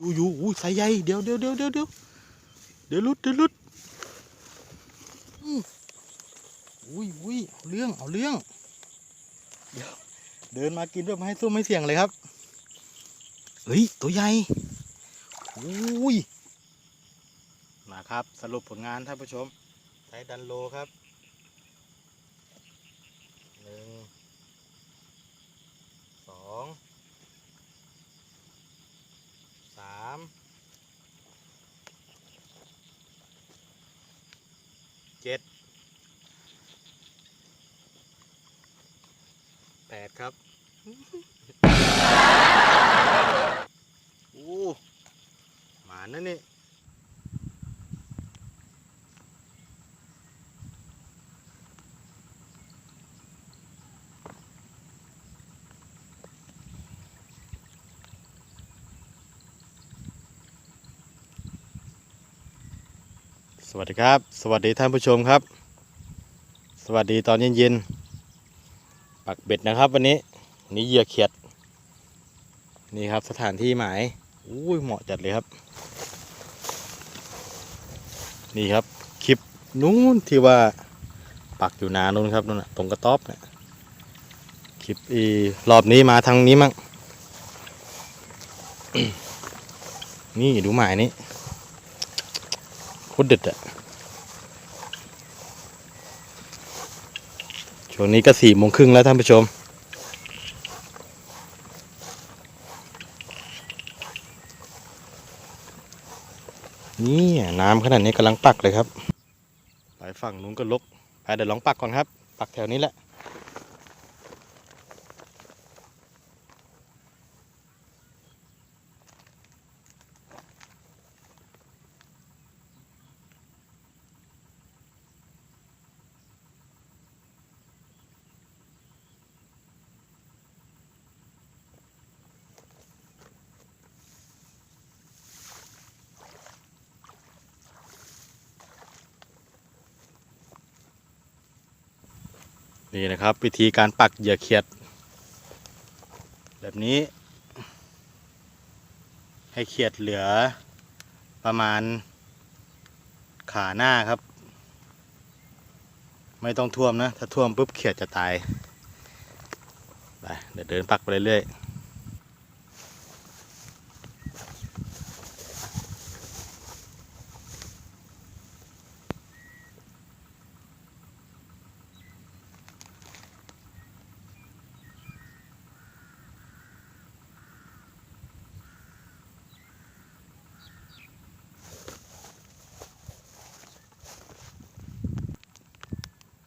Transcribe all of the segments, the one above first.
อยู่อยู่อุ้ยสายใหญ่เดี๋ยวเดี๋ยวเดี๋ยวเดี๋ยวเดี๋ยวเดี๋ยวลุดเดี๋ยวลุดอุ้ยอุ้ยเอาเรื่องเอาเรื่อง เดี๋ยวเดินมากินแบบไม่ให้สู้ไม่เสี่ยงเลยครับเฮ้ยตัวใหญ่อุ้ยมาครับ สรุปผลงานท่านผู้ชมไทยดันโลครับหนึ่งสองสามเจ็ด แปดครับโอ้หมานั่นนี่สวัสดีครับ สวัสดีท่านผู้ชมครับ สวัสดีตอนเย็นๆ ปักเบ็ดนะครับ วันนี้นี่เหยื่อเขียด นี่ครับสถานที่หมายอุ้ยเหมาะจัดเลยครับ นี่ครับคลิปนู้นที่ว่าปักอยู่นานนู้นครับนู่นนะตรงกระต๊อบเนะคลิปอีรอบนี้มาทางนี้มั่งนี่ดูหมายนี้โคตรเด็ดอะ วงนี้ก็สี่โมงครึ่งแล้วท่านผู้ชม นี่น้ำขนาดนี้กำลังปักเลยครับ ไปฝั่งนู้นก็ลกไปเดี๋ยวลองปักก่อนครับ ปักแถวนี้แหละ นี่นะครับ วิธีการปักเหยื่อเขียด แบบนี้ ให้เขียดเหลือประมาณขาหน้าครับ ไม่ต้องท่วมนะ ถ้าท่วมปุ๊บเขียดจะตายไปเดี๋ยวเดินปักไปเรื่อยๆ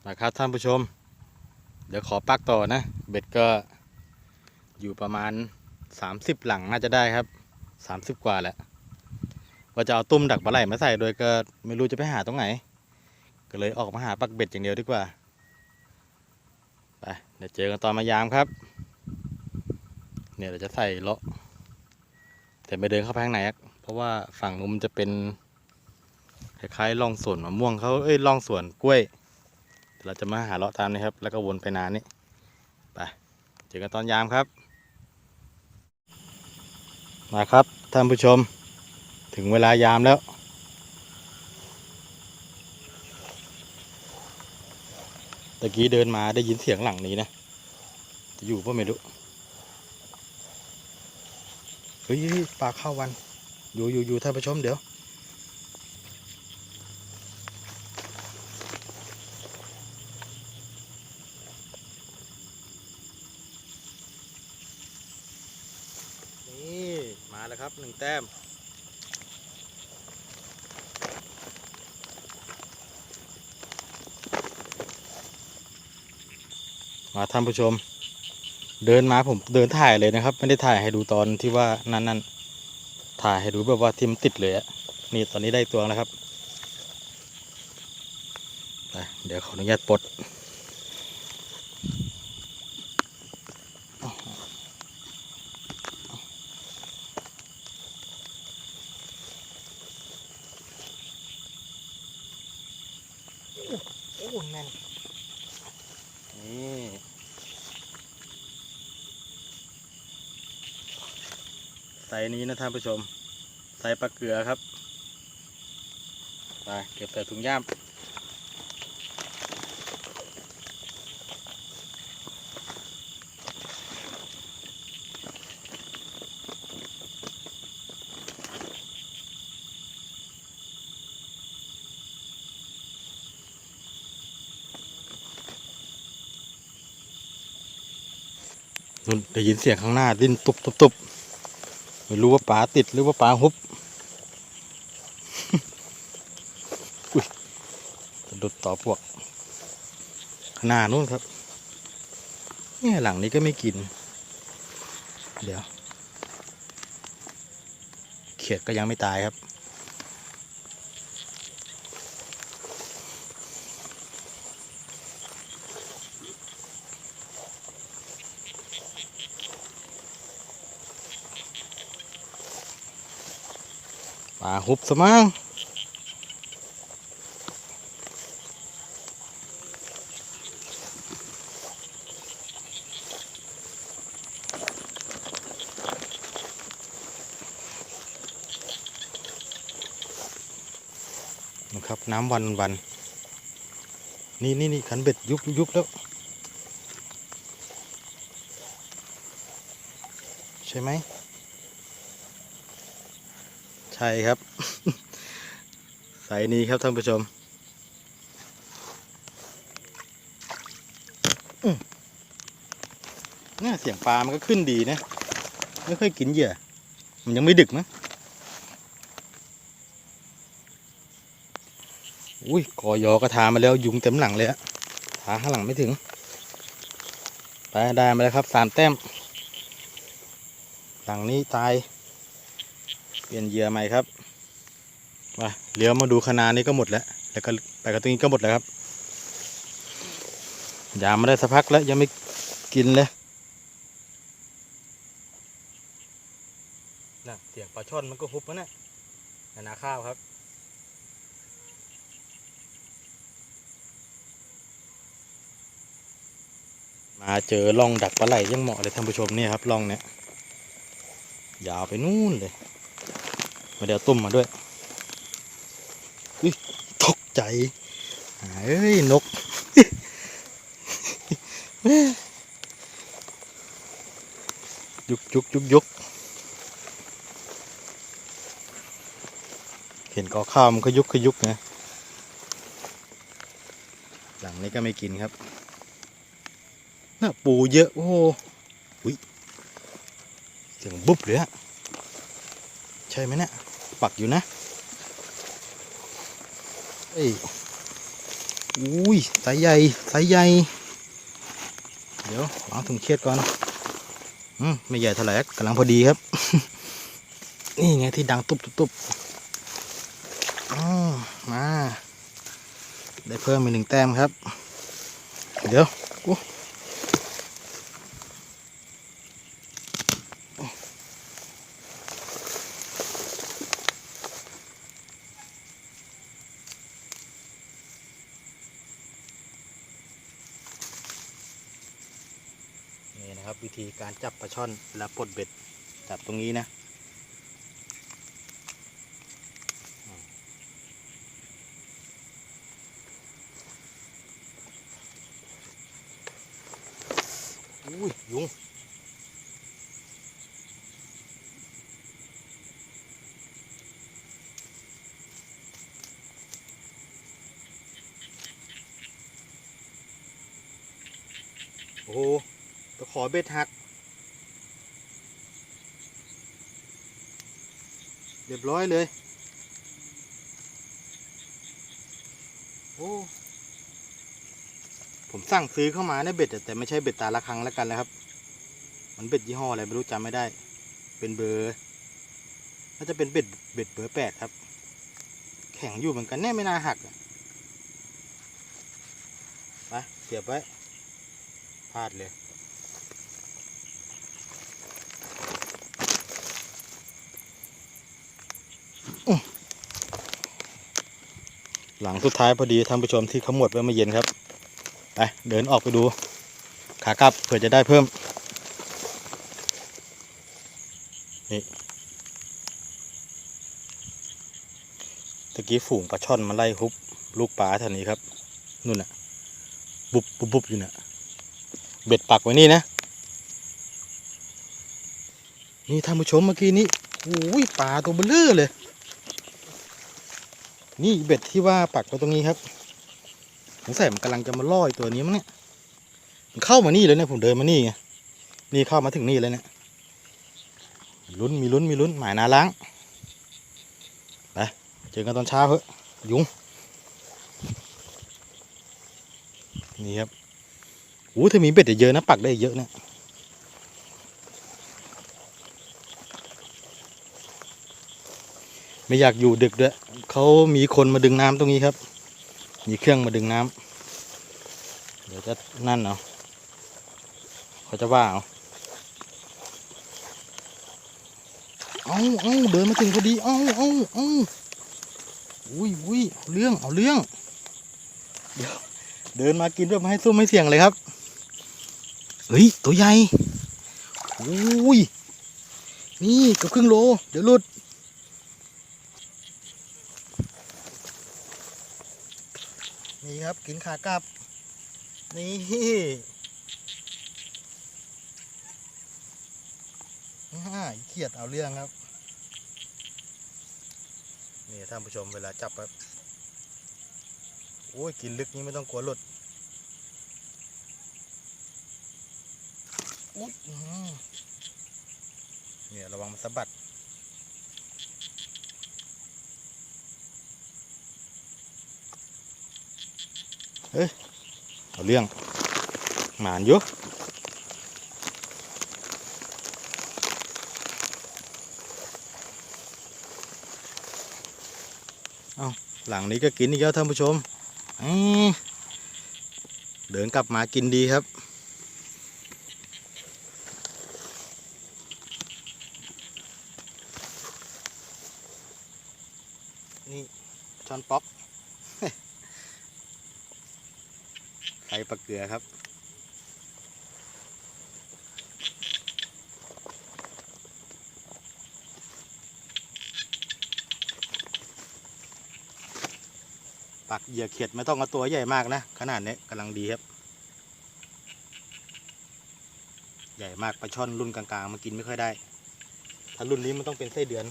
นะครับท่านผู้ชม เดี๋ยวขอปักต่อนะ เบ็ดก็อยู่ประมาณ 30 หลังน่าจะได้ครับ 30 กว่าแหละว่าจะเอาตุ้มดักปลาไหลมาใส่โดยก็ไม่รู้จะไปหาตรงไหน ก็เลยออกมาหาปักเบ็ดอย่างเดียวดีกว่าไปเดี๋ยวเจอกันตอนมายามครับ เนี่ยเราจะใส่เลาะแต่ไม่เดินเข้าไปข้างในเพราะว่าฝั่งนู้นมันจะเป็นคล้ายๆร่องสวนมะม่วงเขาเอ้ยร่องสวนกล้วย เราจะมาหาเลาะตามนี้ครับ แล้วก็วนไปนานนี้ไปเจอกันตอนยามครับ มาครับท่านผู้ชม ถึงเวลายามแล้ว ตะกี้เดินมาได้ยินเสียงหลังนี้นะ จะอยู่ป่ะไม่รู้เฮ้ยปลาเข้าวัน อยู่อยู่อยู่ท่านผู้ชมเดี๋ยว นี่มาแล้วครับหนึ่งแต้มมาท่านผู้ชม เดินมาผมเดินถ่ายเลยนะครับ ไม่ได้ถ่ายให้ดูตอนที่ว่านั่นนั่นถ่ายให้ดูแบบว่าทิมติดเลยอะนี่ตอนนี้ได้ตัวแล้วครับเดี๋ยวขออนุญาตปลด โอ้แน่นนี่ไซ ส์นี้นะท่านผู้ชมส่ปลาเกลือครับไปเก็บใส่ถุงย่ามนูนได้ยินเสียงข้างหน้าดิ้นตุบตุบตุบ ไม่รู้ว่าป่าติดหรือว่าป่าฮุบอุ้ยสะดุดต่อพวกขนาดนู้นครับ เนี่ยหลังนี้ก็ไม่กิน เดี๋ยว เขียดก็ยังไม่ตายครับ ปลาฮุบซะมั้งนะครับน้ำวันวันนี่นี่นี่ขันเบ็ดยุบยุบแล้ว ใช่ไหม ใช่ครับ สายนี้ครับท่านผู้ชมเนี่ยเสียงปลา มันก็ขึ้นดีนะ ไม่ค่อยกินเหยื่อ มันยังไม่ดึกนะอุ้ยกอยอกระทามาแล้วยุงเต็มหลังเลยอะทาข้างหลังไม่ถึง ไปได้มาแล้วครับสามแต้ม หลังนี้ตาย ลี่ยนเหยื่อใหม่ครับมาเลี้ยวมาดูคณานี้ก็หมดแล้ว แล้วก็ไปกับตรงนี้ก็หมดแล้วครับยามมาได้สักพักแล้วยังไม่กินเลยน่ะเสียงปลาช่อนมันก็ฮุบแล้วนะในนาข้าวครับมาเจอล่องดักปลาไหลยังเหมาะเลยท่านผู้ชมเนี่ยครับล่องเนี้ยยาวไปนู่นเลย มาเดี๋ยวตุ้มมาด้วยอุ้ยตกใจเอ้ยนกยุกยุกยุกยุกเห็นกอข้าวมันก็ยุกก็ยุกนะหลังนี้ก็ไม่กินครับน่าปูเยอะ โอ้โหอุ๊ยเสียงบุ๊บเลยอะใช่ไหมเนี่ย ปักอยู่นะเอ้ยอุ้ยสายใหญ่สายใหญ่ เดี๋ยววางถุงเครียดก่อนอืมไม่ใหญ่เท่าไหร่กำลังพอดีครับ นี่ไงที่ดังตุบตุบตุบมา ได้เพิ่มอีกหนึ่งแต้มครับ เดี๋ยวกู นะครับ วิธีการจับปลาช่อนและปลดเบ็ดจับตรงนี้นะอืมอุ้ย ยุง โอ้โห ตะขอ เบ็ดหัก เรียบร้อยเลย โอ้ ผมสั่งซื้อเข้ามาเนี่ยเบ็ด แต่ไม่ใช่เบ็ดตาละครั้งแล้วกันนะครับ มันเบ็ดยี่ห้ออะไรไม่รู้จำไม่ได้ เป็นเบอร์น่าจะเป็นเบ็ดเบ็ดเบอร์แปดครับ แข็งอยู่เหมือนกันแน่ไม่น่าหักอะไปเสียบไว้พลาดเลย หลังสุดท้ายพอดีท่านผู้ชมที่เขาหมดไว้เมื่อเย็นครับไปเดินออกไปดู ขากลับเผื่อจะได้เพิ่มนี่ตะกี้ฝูงปลาช่อนมาไล่ฮุบลูกปลาแถวนี้ครับนู่นน่ะ บุบบุบบุบอยู่น่ะ เบ็ดปักไว้นี่นะ นี่ท่านผู้ชมเมื่อกี้นี้โอ้ยปลาตัวเบลเลอเลย นี่เบ็ดที่ว่าปักไว้ตรงนี้ครับสงสัยมันกำลังจะมาล่อไอ้ตัวนี้มั้งเนี่ยมันเข้ามานี่เลยเนี่ยผมเดินมานี่ไงนี่เข้ามาถึงนี่เลยเนี่ยลุ้นมีลุ้นมีลุ้นหมายนาล้างไปเจอกันตอนเช้าเฮ้ยยุงนี่ครับโอ้ถ้ามีเบ็ดเยอะนะปักได้เยอะเนะ ไม่อยากอยู่ดึกด้วยเขามีคนมาดึงน้ำตรงนี้ครับ มีเครื่องมาดึงน้ำเดี๋ยวจะนั่นเอาเขาจะว่าเอาเอาเอาเดินมาถึงพอดีเอาเอาเอาอุ้ยอุ้ยเอาเรื่องเอาเรื่อง เดี๋ยวเดินมากินด้วยไม่ให้ซุ้มไม่เสี่ยงเลยครับเฮ้ยตัวใหญ่อุ้ยนี่เกับครึ่งโล เดี๋ยวหลุด ครับ กินขากลับ นี่ฮ่าเขียดเอาเรื่องครับ นี่ท่านผู้ชมเวลาจับแบบโอ้ย กินลึกนี้ไม่ต้องกลัวหลุดอุ้ยอื้อหือเนี่ยระวังมันสะบัด เฮ้ยเอาเรื่องหมานอยู่หลังนี้ก็กินอีกแล้วท่านผู้ชม เดินกลับมากินดีครับ นี่ช้อนป๊อกไข่ป ลาเกลือครับ ปักเหยื่อเขียดไม่ต้องเอาตัวใหญ่มากนะ ขนาดนี้กำลังดีครับ ใหญ่มากปลาช่อนรุ่นกลางๆมากินไม่ค่อยได้ ถ้ารุ่นนี้มันต้องเป็นไส้เดือน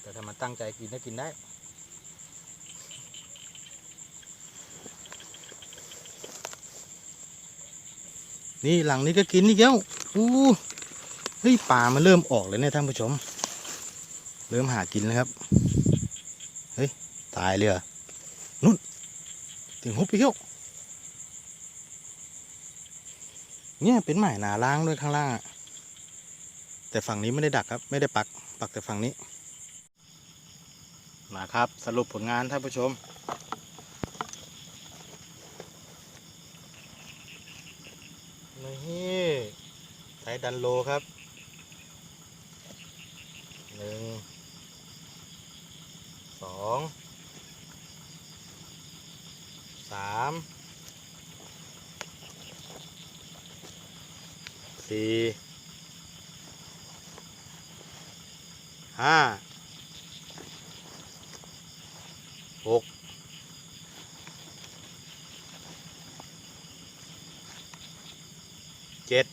แต่ถ้ามันตั้งใจกินก็กินได้ นี่หลังนี้ก็กินอีกแล้วอู้เฮ้ยปลามันเริ่มออกเลยเนี่ยท่านผู้ชม เริ่มหากินแล้วครับ เฮ้ย ตายเลยเหรอนุ่นถึงหุบไปเขี้ยวเนี่ยเป็นหมายนาล้างด้วยข้างล่างอะแต่ฝั่งนี้ไม่ได้ดักครับ ไม่ได้ปัก ปักแต่ฝั่งนี้นะครับ สรุปผลงานท่านผู้ชม นี่ไทย ดันโลครับหนึ่งสองสามสี่ห้าหกเจ็ด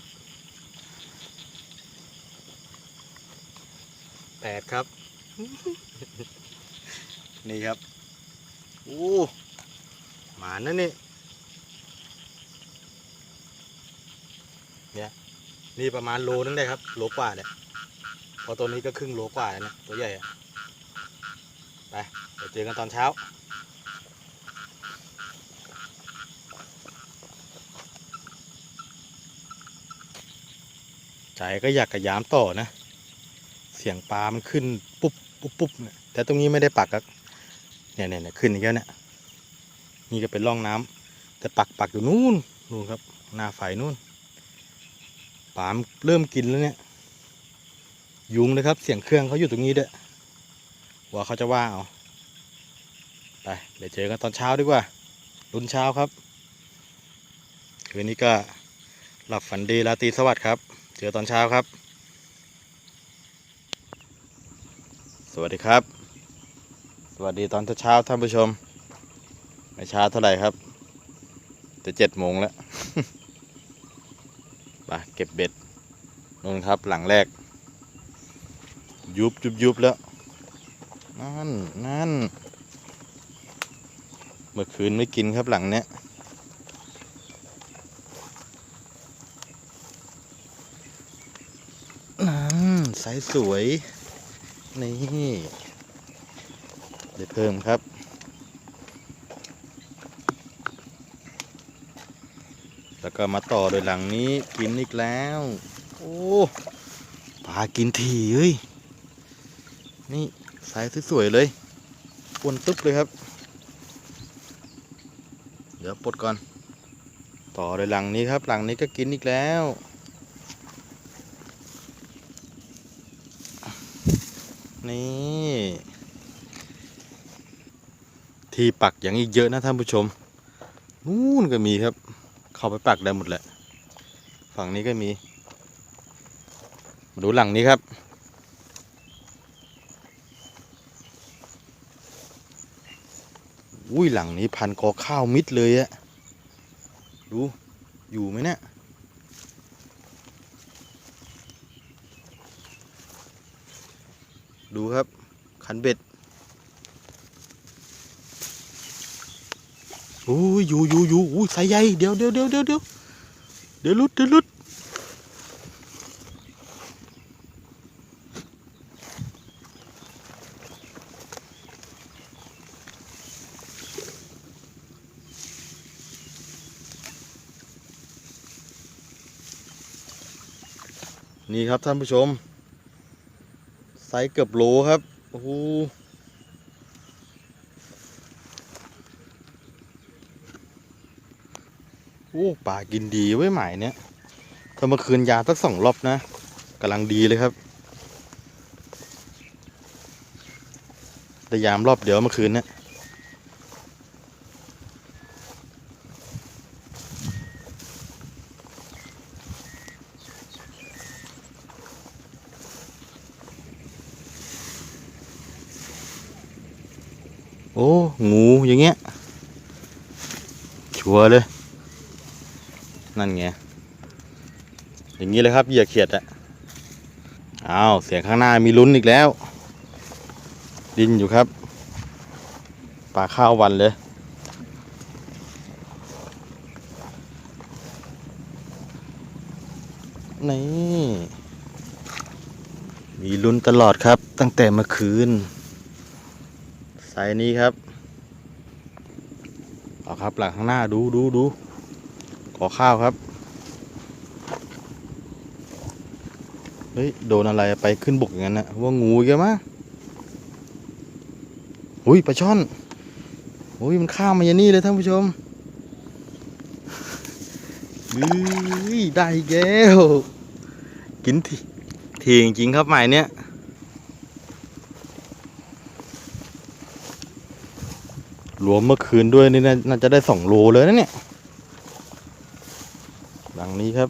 แปดครับ นี่ครับโอ้หมานั่นนี่เนี่ยนี่ประมาณโลนึงได้ครับโลกว่าเนี่ยพอตัวนี้ก็ครึ่งโลกว่าแล้วนะตัวใหญ่อะไปเจียวเจอกันตอนเช้าใจก็อยากกระยามต่อนะ สียงปลามันขึ้นปุ๊บปุ๊บปุ๊บเนี่ยแต่ตรงนี้ไม่ได้ปักครับเนี่ยเนี่ยเนี่ยขึ้นอีกแล้วเนี่ยนี่ก็เป็นร่องน้ำแต่ปักปักอยู่นู่นนู่นครับ หน้าไฟนู่นปลามเริ่มกินแล้วเนี่ย ยุงนะครับ เสียงเครื่องเขาอยู่ตรงนี้ด้วยว่าเขาจะว่าเอาไปเดี๋ยวเจอกันตอนเช้าดีกว่ารุ่นเช้าครับคืนนี้ก็หลับฝันดีราตรีสวัสดิ์ครับ เจอตอนเช้าครับ สวัสดีครับ สวัสดีตอนเช้าท่านผู้ชม ไม่ช้าเท่าไหร่ครับ จะเจ็ดโมงแล้วไปเก็บเบ็ดนู่นครับหลังแรก ยุบยุบยุบแล้ว นั่นนั่นเมื่อคืนไม่กินครับหลังเนี้ยนั่นไซส์สวย นี่ได้เพิ่มครับ แล้วก็มาต่อโดยหลังนี้กินอีกแล้ว โอ้ปลากินถี่เฮ้ย นี่ไซส์สวยๆเลยอ้วนตึ๊บเลยครับ เดี๋ยวปลดก่อน ต่อโดยหลังนี้ครับ หลังนี้ก็กินอีกแล้ว นี่ ที่ปักอย่างอีกเยอะนะท่านผู้ชม นู่นก็มีครับ เข้าไปปักได้หมดแหละ ฝั่งนี้ก็มี มาดูหลังนี้ครับ อุ้ยหลังนี้พันกอข้าวมิดเลยอะดู อยู่ไหมเนี่ย ดูครับ ขันเบ็ดโอ้ยอยู่อยู่อยู่อุ้ยสายใหญ่เดี๋ยวเดี๋ยวเดี๋ยวเดี๋ยวเดี๋ยวเดี๋ยวลุดเดี๋ยวลุดนี่ครับท่านผู้ชม ซส์เกือบโลครับ โอ้โหโอ้ป่ากินดีไว้ใหม่เนี่ยถ้ามาคืนยาสักสองรอบนะกำลังดีเลยครับแต่ยามรอบเดียวเมื่อคืนเนี่ยโอ้ งูอย่างเงี้ย ชัวร์เลย นั่นไง อย่างนี้เลยครับเหยื่อเขียดอะอ้าว เสียงข้างหน้ามีลุ้นอีกแล้ว ดินอยู่ครับ ปลาข้าววันเลย นี่ มีลุ้นตลอดครับตั้งแต่เมื่อคืนไซนี้ครับ เอาครับ หลังข้างหน้าดูดูดูขอข้าวครับ เฮ้ย โดนอะไรไปขึ้นบกอย่างนั้นนะว่างูอีกแล้วมั้งอุ้ยปลาช่อนอุ้ยมันข้ามมาอย่างนี้เลยท่านผู้ชมอุ้ยได้อีกแล้วกินทีทีจริงครับหมายเนี้ย รวมเมื่อคืนด้วยนี่น่าจะได้สองโลเลยนะเนี่ย หลังนี้ครับ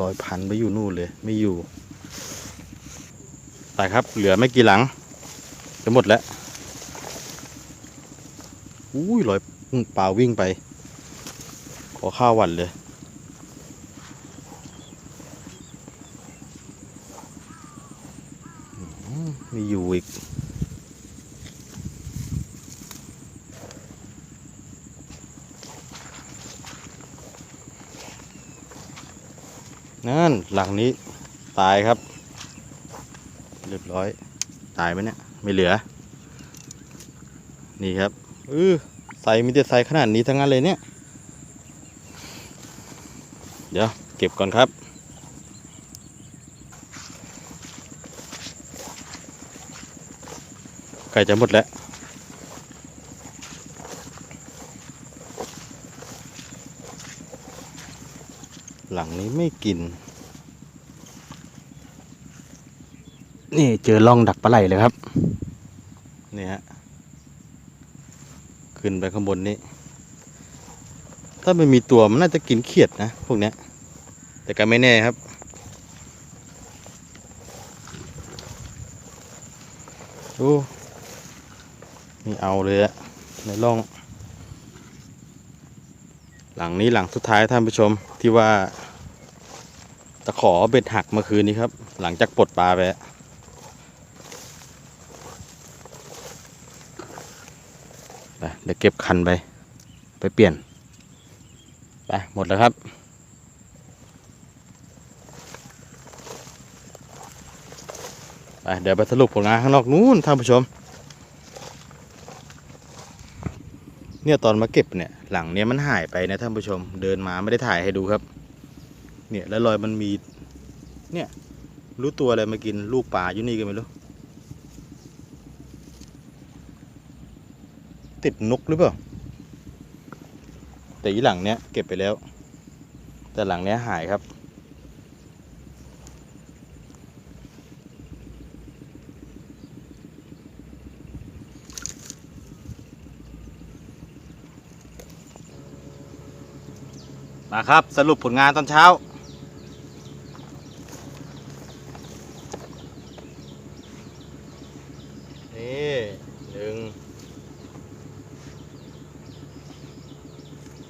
ลอยพันไปอยู่นู่นเลย ไม่อยู่ไปครับ เหลือไม่กี่หลัง จะหมดแล้ว อุ้ยลอยปลาวิ่งไป ขอข้าววันเลย มีอยู่อีก นั่นหลังนี้ตายครับ เรียบร้อย ตายไหมเนี่ย ไม่เหลือ นี่ครับเออใส่มีแต่ใส่ขนาดนี้ทั้งนั้นเลยเนี่ย เดี๋ยว เก็บก่อนครับ ใกล้จะหมดแล้วหลังนี้ไม่กิน นี่เจอร่องดักปลาไหลเลยครับ เนี่ย ขึ้นไปข้างบนนี้ ถ้ามันมีตัวมันน่าจะกินเขียดนะ พวกเนี้ย แต่ก็ไม่แน่ครับดู นี่เอาเลยอะในร่อง หลังนี้หลังสุดท้ายท่านผู้ชมที่ว่า ตะขอเบ็ดหักเมื่อคืนนี้ครับ หลังจากปลดปลาไปอะไปเดี๋ยวเก็บคันไป ไปเปลี่ยน ไป หมดแล้วครับไปเดี๋ยวไปสรุปผลงานข้างนอกนู้นท่านผู้ชม เนี่ยตอนมาเก็บเนี่ยหลังเนี้ยมันหายไปนะท่านผู้ชม เดินมาไม่ได้ถ่ายให้ดูครับ เนี่ยแล้วรอยมันมี เนี่ย รู้ตัวอะไรมากินลูกปลาอยู่นี่กันไม่รู้ติดนกหรือเปล่าแต่อีหลังเนี้ยเก็บไปแล้ว แต่หลังเนี้ยหายครับ มาครับ สรุปผลงานตอนเช้า นี่หนึ่ง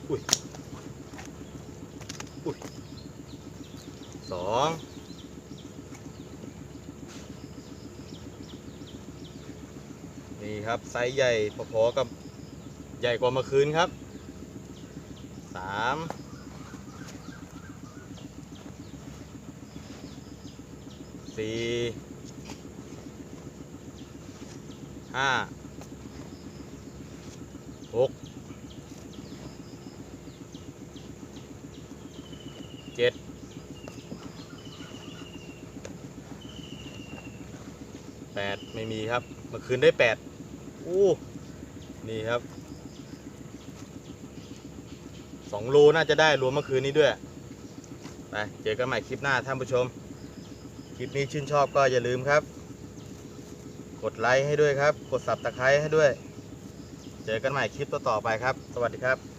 อุ้ยอุ้ยสองนี่ครับ ไซส์ใหญ่พอๆกับใหญ่กว่าเมื่อคืนครับสาม สี่ห้าหกเจ็ดแปดไม่มีครับ เมื่อคืนได้แปดอู้นี่ครับสองโลน่าจะได้รวมเมื่อคืนนี้ด้วย ไป เจอกันใหม่คลิปหน้าท่านผู้ชม คลิปนี้ชื่นชอบก็อย่าลืมครับ กดไลค์ให้ด้วยครับ กดสับตะไคร้ให้ด้วย เจอกันใหม่คลิปต่อๆไปครับ สวัสดีครับ